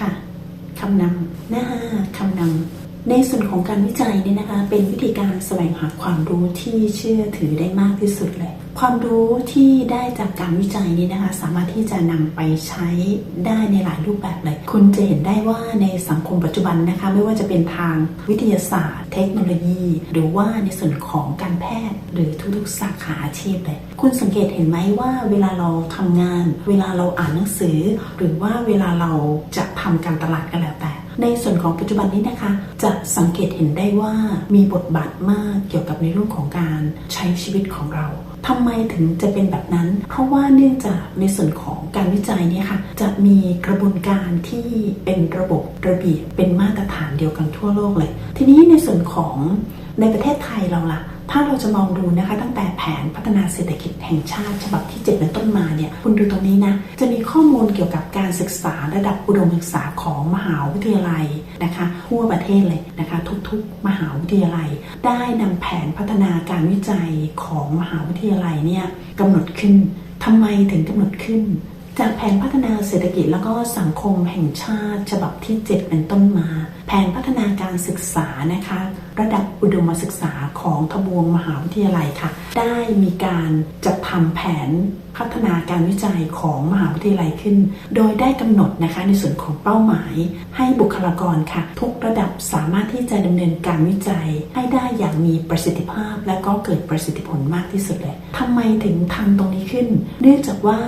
ค่ะคำนำนะคะ ในส่วนของการวิจัยเนี่ยนะคะ เป็นวิธีการแสวงหาความรู้ที่เชื่อถือได้มากที่สุดเลย ความรู้ที่ได้จากการวิจัยนี้นะคะ สามารถที่จะนำไปใช้ได้ในหลายรูปแบบเลย คุณจะเห็นได้ว่าในสังคมปัจจุบันนะคะ ไม่ว่าจะเป็นทางวิทยาศาสตร์ เทคโนโลยี หรือว่าในส่วนของการแพทย์ หรือทุกๆสาขาอาชีพเลย คุณสังเกตเห็นไหมว่าเวลาเราทำงาน เวลาเราอ่านหนังสือ หรือว่าเวลาเราจะทำการตลาดก็แล้วแต่ ในส่วนของปัจจุบันนี้นะคะ จะสังเกตเห็นได้ว่ามีบทบาทมากเกี่ยวกับในเรื่องของการใช้ชีวิตของเราทำไมถึงจะเป็นแบบนั้น เพราะว่าเนื่องจากในส่วนของการวิจัยเนี่ยค่ะ จะมีกระบวนการที่เป็นระบบระเบียบเป็นมาตรฐานเดียวกันทั่วโลกเลย ทีนี้ในส่วนของในประเทศไทยเราล่ะ ถ้าเราจะมองดูนะคะ ตั้งแต่แผนพัฒนาเศรษฐกิจแห่งชาติ ฉบับที่ 7 เป็นต้นมาเนี่ยคุณดูตรงนี้นะ จะมีข้อมูลเกี่ยวกับการศึกษาระดับอุดมศึกษาของมหาวิทยาลัยนะคะทั่วประเทศเลยนะคะ ทุกๆ มหาวิทยาลัย ได้นำแผนพัฒนาการวิจัยของมหาวิทยาลัยเนี่ยกำหนดขึ้นทำไมถึงกำหนดขึ้นจากแผนพัฒนาเศรษฐกิจแล้วก็สังคมแห่งชาติ ฉบับที่ 7 เป็นต้นมา แผนพัฒนาการศึกษานะคะ ระดับอุดมศึกษาของทบวงมหาวิทยาลัยค่ะ ได้มีการจัดทำแผน พัฒนาการวิจัยของมหาวิทยาลัยขึ้น โดยได้กำหนดนะคะในส่วนของเป้าหมาย ให้บุคลากรค่ะ ทุกระดับสามารถที่จะดำเนินการวิจัย ให้ได้อย่างมีประสิทธิภาพ และก็เกิดประสิทธิผลมากที่สุดเลยทำไมถึงทำตรงนี้ขึ้น เนื่องจากว่า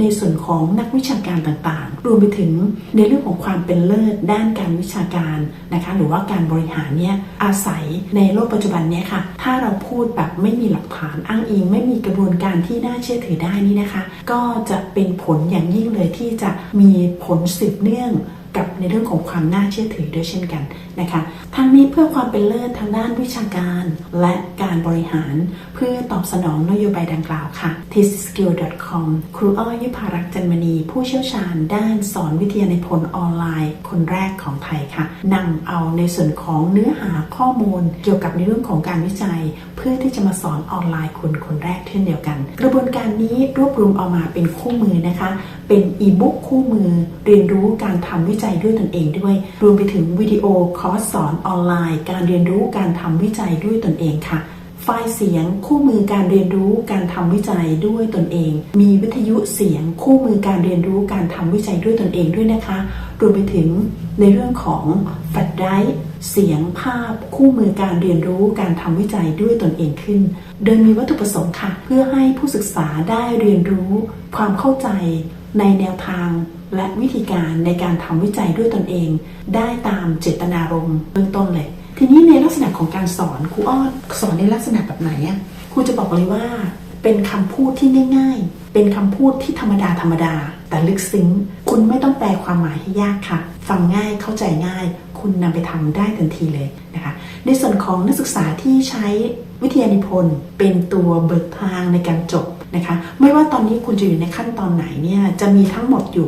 ในส่วนของนักวิชาการต่างๆ รวมไปถึงในเรื่องของความเป็นเลิศด้านการวิชาการนะคะหรือว่าการบริหารเนี่ยอาศัยในโลกปัจจุบันเนี้ยค่ะถ้าเราพูดแบบไม่มีหลักฐานอ้างอิง ไม่มีกระบวนการที่น่าเชื่อถือได้นี่นะคะ ก็จะเป็นผลอย่างยิ่งเลยที่จะมีผลสืบเนื่องกับในเรื่องของความน่าเชื่อถือด้วยเช่นกันนะคะทั้งนี้เพื่อความเป็นเลิศทางด้านวิชาการ และการบริหาร เพื่อตอบสนองนโยบายดังกล่าวค่ะ t i s s k i l l c o m ครูอ้อยยุพารักษ์จันมณี ผู้เชี่ยวชาญด้านสอนวิทยานิพนธ์ออนไลน์ คนแรกของไทยค่ะนำเอาในส่วนของเนื้อหาข้อมูล เกี่ยวกับในเรื่องของการวิจัย เพื่อที่จะมาสอนออนไลน์คนคนแรกเช่นเดียวกัน กระบวนการนี้รวบรวมเอามาเป็นคู่มือนะคะ เป็นอีบุ๊กคู่มือ เรียนรู้การทำวิจัยด้วยตนเองด้วย รวมไปถึงวิดีโอคอร์สสอนออนไลน์ การเรียนรู้การทำวิจัยด้วยตนเองค่ะ ไฟล์เสียงคู่มือการเรียนรู้การทำวิจัยด้วยตนเอง มีวิทยุเสียงคู่มือการเรียนรู้การทำวิจัยด้วยตนเองด้วยนะคะ รวมไปถึงในเรื่องของแฟลชไดรฟ์เสียงภาพคู่มือการเรียนรู้การทำวิจัยด้วยตนเองขึ้น โดยมีวัตถุประสงค์ค่ะ เพื่อให้ผู้ศึกษาได้เรียนรู้ความเข้าใจ ในแนวทางและวิธีการในการทำวิจัยด้วยตนเอง ได้ตามเจตนารมณ์เบื้องต้นเลย ทีนี้ในลักษณะของการสอนครูอ้อสอนในลักษณะแบบไหนอะครูจะบอกเลยว่า เป็นคำพูดที่ง่าย ๆ เป็นคำพูดที่ธรรมดาธรรมดา แต่ลึกซึ้ง คุณไม่ต้องแปลความหมายให้ยากค่ะ ฟังง่ายเข้าใจง่าย คุณนำไปทำได้ทันทีเลยนะคะในส่วนของนักศึกษาที่ใช้วิทยานิพนธ์เป็นตัวเบิกทางในการจบ นะคะไม่ว่าตอนนี้คุณจะอยู่ในขั้นตอนไหนเนี่ยจะมีทั้งหมดอยู่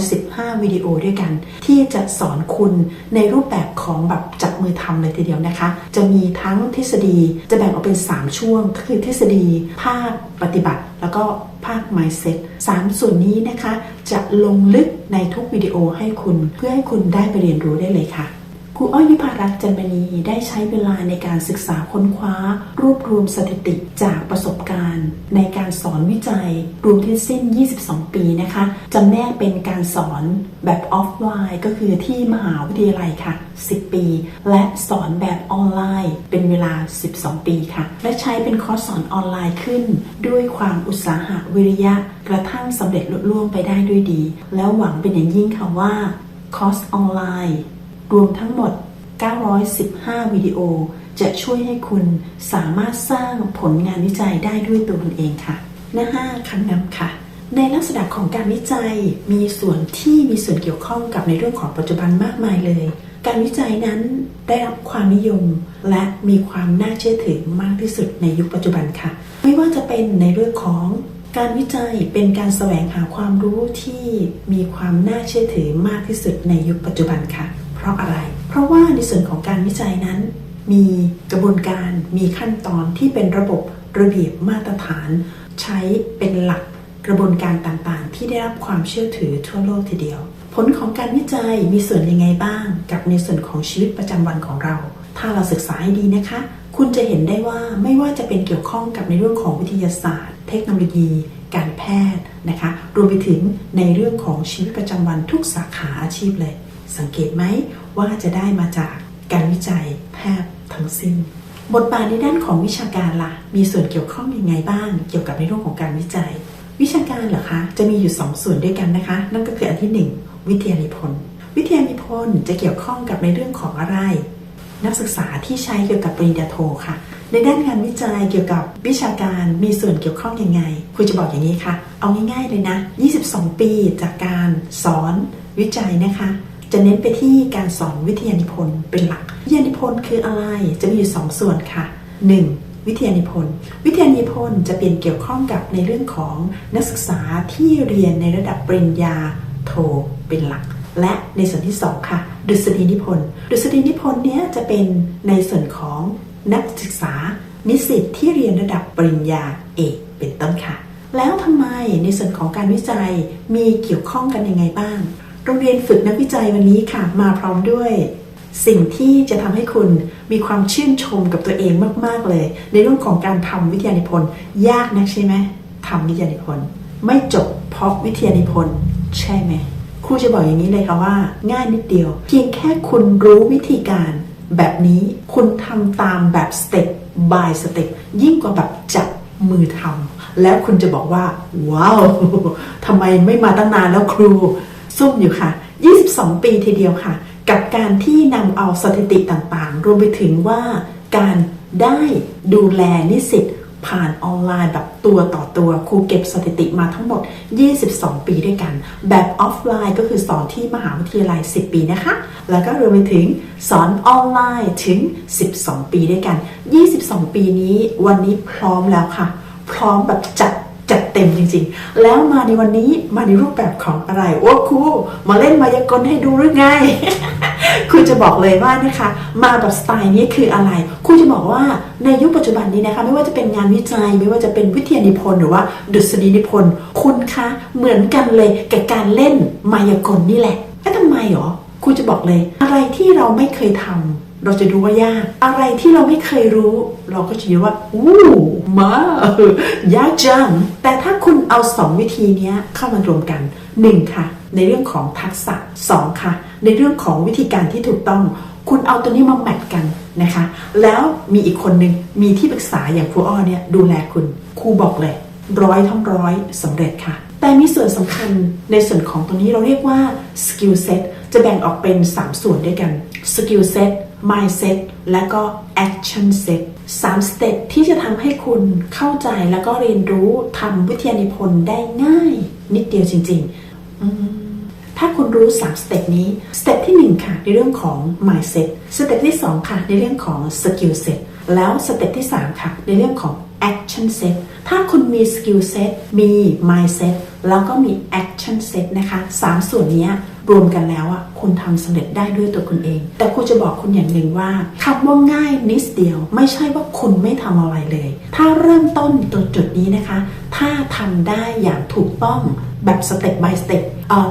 915 วิดีโอด้วยกัน ที่จะสอนคุณในรูปแบบของแบบจับมือทำเลยทีเดียวนะคะ จะมีทั้งทฤษฎีจะแบ่งออกเป็น 3 ช่วง ก็คือทฤษฎีภาคปฏิบัติ แล้วก็ภาค mindset 3 ส่วนนี้นะคะ จะลงลึกในทุกวิดีโอให้คุณเพื่อให้คุณได้ไปเรียนรู้ได้เลยค่ะ ครูอ้อยวิภารักษ์จันมณีได้ใช้เวลาในการศึกษาค้นคว้า รวบรวมสถิติจากประสบการณ์ ในการสอนวิจัยรวมทั้งสิ้น 22 ปีนะคะจำแนกเป็นการสอนแบบออฟไลน์ ก็คือที่มหาวิทยาลัยค่ะ 10 ปี และสอนแบบออนไลน์ เป็นเวลา 12 ปีค่ะ และใช้เป็นคอร์สสอนออนไลน์ขึ้น ด้วยความอุตสาหะวิริยะ กระทั่งสำเร็จลุล่วงไปได้ด้วยดี แล้วหวังเป็นอย่างยิ่งค่ะว่าคอร์สออนไลน์ รวมทั้งหมด 915 วิดีโอ จะช่วยให้คุณสามารถสร้างผลงานวิจัยได้ด้วยตัวคุณเองค่ะ หน้า 5คำนำค่ะ ในลักษณะของการวิจัยมีส่วนที่มีส่วนเกี่ยวข้องกับในเรื่องของปัจจุบันมากมายเลย การวิจัยนั้นได้รับความนิยม และมีความน่าเชื่อถือมากที่สุดในยุคปัจจุบันค่ะ ไม่ว่าจะเป็นในเรื่องของการวิจัยเป็นการแสวงหาความรู้ที่มีความน่าเชื่อถือมากที่สุดในยุคปัจจุบันค่ะ ราะอะไร เพราะว่าในส่วนของการวิจัยนั้น มีกระบวนการมีขั้นตอนที่เป็นระบบระเบียบมาตรฐาน ใช้เป็นหลักกระบวนการต่างๆ ที่ได้รับความเชื่อถือทั่วโลกทีเดียว ผลของการวิจัยมีส่วนยังไงบ้าง กับในส่วนของชีวิตประจำวันของเรา ถ้าเราศึกษาให้ดีนะคะ คุณจะเห็นได้ว่าไม่ว่าจะเป็นเกี่ยวข้องกับในเรื่องของวิทยาศาสตร์ เทคโนโลยี การแพทย์นะคะ รวมไปถึงในเรื่องของชีวิตประจำวันทุกสาขาอาชีพเลย สังเกตไหมว่าจะได้มาจากการวิจัยแพทย์ทั้งสิ้น บทบาทในด้านของวิชาการล่ะ มีส่วนเกี่ยวข้องยังไงบ้าง เกี่ยวกับในเรื่องของการวิจัย วิชาการเหรอคะจะมีอยู่ 2 ส่วนด้วยกันนะคะ นั่นก็คืออันที่ 1 วิทยานิพนธ์วิทยานิพนธ์จะเกี่ยวข้องกับในเรื่องของอะไร นักศึกษาที่ใช้เกี่ยวกับปริญญาโทค่ะ ในด้านงานวิจัยเกี่ยวกับวิชาการมีส่วนเกี่ยวข้องยังไงครูจะบอกอย่างนี้ค่ะ เอาง่ายๆเลยนะ 22 ปีจากการสอนวิจัยนะคะ จะเน้นไปที่การสอนวิทยานิพนธ์เป็นหลัก วิทยานิพนธ์คืออะไรจะมีอยู่ 2 ส่วนค่ะ 1. วิทยานิพนธ์ วิทยานิพนธ์จะเป็นเกี่ยวข้องกับในเรื่องของนักศึกษาที่เรียนในระดับปริญญาโทเป็นหลัก และในส่วนที่ 2 ค่ะ ดุษฎีนิพนธ์ ดุษฎีนิพนธ์เนี้ยจะเป็นในส่วนของนักศึกษานิสิตที่เรียนระดับปริญญาเอกเป็นต้นค่ะ แล้วทำไมในส่วนของการวิจัยมีเกี่ยวข้องกันยังไงบ้าง โรงเรียนฝึกนักวิจัยวันนี้ค่ะ มาพร้อมด้วย สิ่งที่จะทำให้คุณมีความชื่นชมกับตัวเองมาก ๆ เลย ในเรื่องของการทำวิทยานิพนธ์ยากนักใช่ไหมทำวิทยานิพนธ์ไม่จบเพราะวิทยานิพนธ์ใช่ไหมครูจะบอกอย่างนี้เลยค่ะว่า ง่ายนิดเดียว เพียงแค่คุณรู้วิธีการแบบนี้คุณทำตามแบบสเต็ป by สเต็ปยิ่งกว่าแบบจับมือทำแล้วคุณจะบอกว่า ว้าวทำไมไม่มาตั้งนานแล้วครู ซุ่มอยู่ค่ะ 22 ปีทีเดียวค่ะ กับการที่นำเอาสถิติต่างๆ รวมไปถึงว่าการได้ดูแลนิสิตผ่านออนไลน์แบบตัวต่อตัวครูเก็บสถิติมาทั้งหมด 22 ปีด้วยกัน แบบออฟไลน์ก็คือสอนที่มหาวิทยาลัย 10 ปีนะคะ แล้วก็รวมไปถึงสอนออนไลน์ถึง 12 ปีด้วยกัน 22 ปีนี้วันนี้พร้อมแล้วค่ะ พร้อมแบบจัด จัดเต็มจริงๆ แล้วมาในวันนี้มาในรูปแบบของอะไรโอ้ครูมาเล่นมายากลให้ดูหรือไงครูจะบอกเลยว่านะคะ มาแบบสไตล์นี้คืออะไรครูจะบอกว่าในยุคปัจจุบันนี้นะคะ ไม่ว่าจะเป็นงานวิจัย ไม่ว่าจะเป็นวิทยานิพนธ์หรือว่าดุษฎีนิพนธ์ คุณคะเหมือนกันเลยกับการเล่นมายากลนี่แหละแล้วทำไมหรอครูจะบอกเลย อะไรที่เราไม่เคยทำ เราจะดูว่ายาก อะไรที่เราไม่เคยรู้ เราก็จะรู้ว่า อู้มายากจัง แต่ถ้าคุณเอาสองวิธีเนี้ยเข้ามารวมกัน1ค่ะ ในเรื่องของทักษะ2ค่ะ ในเรื่องของวิธีการที่ถูกต้อง คุณเอาตัวนี้มาแมทกันนะคะ แล้วมีอีกคนหนึ่งมีที่ปรึกษาอย่างครูอ้อเนี่ยดูแลคุณครูบอกเลย ร้อยทั้งร้อยสำเร็จค่ะ แต่มีส่วนสำคัญในส่วนของตรงนี้เราเรียกว่า skill set จะแบ่งออกเป็น 3 ส่วนด้วยกัน skill set mindset และก็ action set สามสเต็ปที่จะทำให้คุณเข้าใจแล้วก็เรียนรู้ทำวิทยานิพนธ์ได้ง่ายนิดเดียวจริงๆ ถ้าคุณรู้3สเต็ปนี้สเต็ปที่1ค่ะในเรื่องของ mindset สเต็ปที่2ค่ะในเรื่องของ skill set แล้วสเต็ปที่3ค่ะในเรื่องของ action set ถ้าคุณมี skill set มี mindset แล้วก็มี action set นะคะสามส่วนนี้ รวมกันแล้วอะคุณทำสำเร็จได้ด้วยตัวคุณเอง แต่ครูจะบอกคุณอย่างหนึ่งว่าคำว่าง่ายนิดเดียว ไม่ใช่ว่าคุณไม่ทำอะไรเลย ถ้าเริ่มต้นตัวจุดนี้นะคะ ถ้าทำได้อย่างถูกต้องแบบสเต็ป by สเต็ป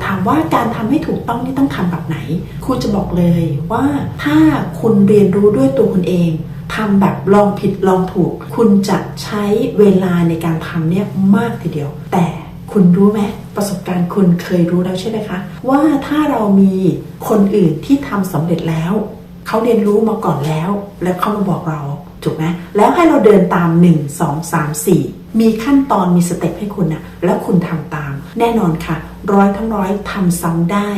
ถามว่าการทำให้ถูกต้องนี่ต้องทำแบบไหน ครูจะบอกเลยว่าถ้าคุณเรียนรู้ด้วยตัวคุณเองทำแบบลองผิดลองถูก คุณจะใช้เวลาในการทำเนี่ยมากทีเดียว แต่คุณรู้ไหม ประสบการณ์คุณเคยรู้แล้วใช่ไหมคะ ว่าถ้าเรามีคนอื่นที่ทำสำเร็จแล้วเขาเรียนรู้มาก่อนแล้ว แล้วเขามาบอกเราถูกไหมแล้วให้เราเดินตาม 1 2 3 4 มีขั้นตอนมีสเต็ปให้คุณนะแล้วคุณทำตาม แน่นอนค่ะ ร้อยทั้งร้อยทำซ้ำได้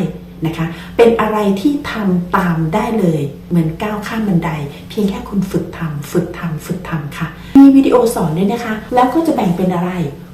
นะคะ เป็นอะไรที่ทำตามได้เลย เหมือนก้าวข้ามบันได เพียงแค่คุณฝึกทำฝึกทำฝึกทำค่ะ มีวิดีโอสอนด้วยนะคะ แล้วก็จะแบ่งเป็นอะไร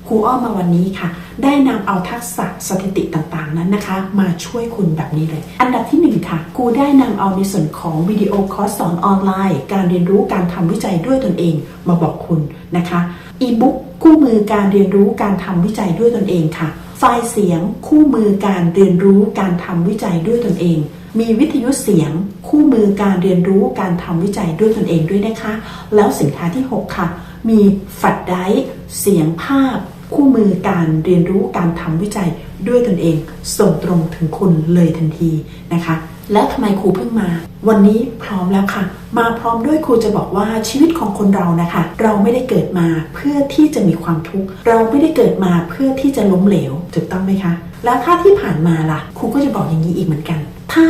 ครูอ้อมมาวันนี้ค่ะ ได้นำเอาทักษะสถิติต่างๆนั้นนะคะ มาช่วยคุณแบบนี้เลย อันดับที่หนึ่งค่ะครูได้นำเอาในส่วนของวิดีโอคอร์สสอนออนไลน์ การเรียนรู้การทำวิจัยด้วยตนเองมาบอกคุณนะคะอีบุ๊กคู่มือการเรียนรู้การทำวิจัยด้วยตนเองค่ะ ไฟล์เสียงคู่มือการเรียนรู้การทำวิจัยด้วยตนเอง มีวิทยุเสียงคู่มือการเรียนรู้การทำวิจัยด้วยตนเองด้วยนะคะ แล้วสินค้าที่ 6 ค่ะ มีแฟลชไดเสียงภาพ คู่มือการเรียนรู้การทำวิจัยด้วยตนเอง ส่งตรงถึงคุณเลยทันทีนะคะ แล้วทำไมครูเพิ่งมา วันนี้พร้อมแล้วค่ะ มาพร้อมด้วยครูจะบอกว่าชีวิตของคนเรานะคะ เราไม่ได้เกิดมาเพื่อที่จะมีความทุกข์เราไม่ได้เกิดมาเพื่อที่จะล้มเหลวถูกต้องไหมคะ แล้วถ้าที่ผ่านมาล่ะ ครูก็จะบอกอย่างนี้อีกเหมือนกัน ถ้า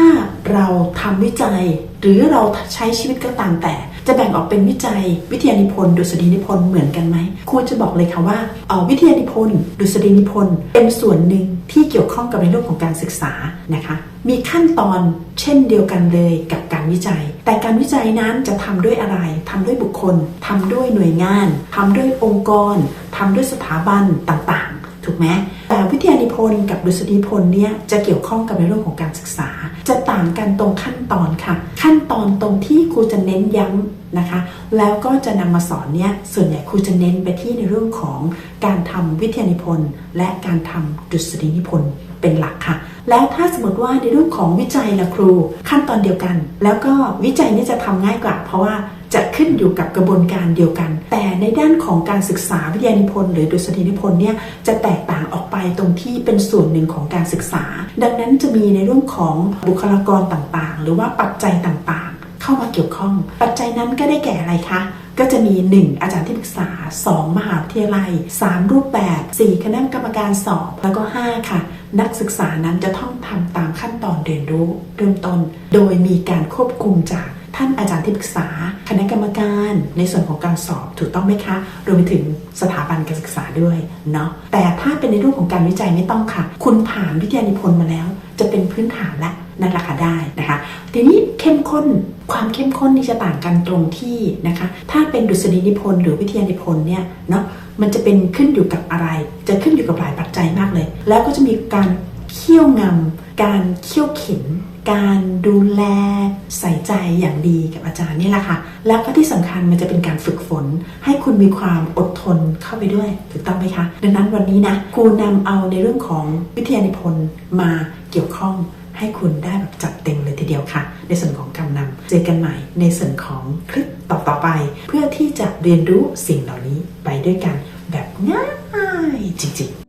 เราทำวิจัย หรือเราใช้ชีวิตก็ตามแต่ จะแบ่งออกเป็นวิจัย วิทยานิพนธ์ดุษฎีนิพนธ์เหมือนกันไหมครูจะบอกเลยค่ะว่าออวิทยานิพนธ์ดุษฎีนิพนธ์เป็นส่วนหนึ่งที่เกี่ยวข้องกับในเรื่องของการศึกษานะคะมีขั้นตอนเช่นเดียวกันเลยกับการวิจัย แต่การวิจัยนั้นจะทำด้วยอะไรทำด้วยบุคคลทำด้วยหน่วยงานทำด้วยองค์กรทำด้วยสถาบันต่าง ถูกไหมแต่วิทยานิพนธ์กับดุษฎีนิพนธ์เนี่ยจะเกี่ยวข้องกับในเรื่องของการศึกษา จะต่างกันตรงขั้นตอนค่ะ ขั้นตอนตรงที่ครูจะเน้นย้ำนะคะ แล้วก็จะนำมาสอนเนี่ยส่วนใหญ่ครูจะเน้นไปที่ในเรื่องของการทำวิทยานิพนธ์และการทำดุษฎีนิพนธ์เป็นหลักค่ะ แล้วถ้าสมมติว่าในเรื่องของวิจัยละครู ขั้นตอนเดียวกัน แล้วก็วิจัยนี่จะทำง่ายกว่าเพราะว่า จะขึ้นอยู่กับกระบวนการเดียวกัน แต่ในด้านของการศึกษาวิทยานิพนธ์หรือดุษฎีนิพนธ์เนี่ยจะแตกต่างออกไปตรงที่เป็นส่วนหนึ่งของการศึกษา ดังนั้นจะมีในเรื่องของบุคลากรต่างๆ หรือว่าปัจจัยต่างๆ เข้ามาเกี่ยวข้อง ปัจจัยนั้นก็ได้แก่อะไรคะก็จะมี 1 อาจารย์ที่ปรึกษา 2 มหาวิทยาลัย 3 รูปแบบ 4 คณะกรรมการสอบ แล้วก็ 5 ค่ะ นักศึกษานั้นจะต้องทำตามขั้นตอนเรียนรู้เริ่มต้น โดยมีการควบคุมจาก ท่านอาจารย์ที่ปรึกษา คณะกรรมการในส่วนของการสอบถูกต้องไหมคะ รวมไปถึงสถาบันการศึกษาด้วยเนาะแต่ถ้าเป็นในรูปของการวิจัยไม่ต้องค่ะ คุณผ่านวิทยานิพนธ์มาแล้ว จะเป็นพื้นฐานและนั่นแหละค่ะได้นะคะ ทีนี้เข้มข้นความเข้มข้นนี่จะต่างกันตรงที่นะคะ ถ้าเป็นดุษฎีนิพนธ์หรือวิทยานิพนธ์เนี่ยเนาะมันจะเป็นขึ้นอยู่กับอะไร จะขึ้นอยู่กับหลายปัจจัยมากเลย แล้วก็จะมีการเคี่ยวงำการเคี่ยวเข็น การดูแลใส่ใจอย่างดีกับอาจารย์นี่แหละค่ะ แล้วก็ที่สำคัญมันจะเป็นการฝึกฝน ให้คุณมีความอดทนเข้าไปด้วยถูกต้องไหมคะ ดังนั้นวันนี้นะครูนำเอาในเรื่องของวิทยานิพนธ์มาเกี่ยวข้องให้คุณได้แบบจัดเต็มเลยทีเดียวค่ะ ในส่วนของคำนำเจอกันใหม่ในส่วนของคลิปต่อๆไป เพื่อที่จะเรียนรู้สิ่งเหล่านี้ไปด้วยกันแบบง่ายจริงๆ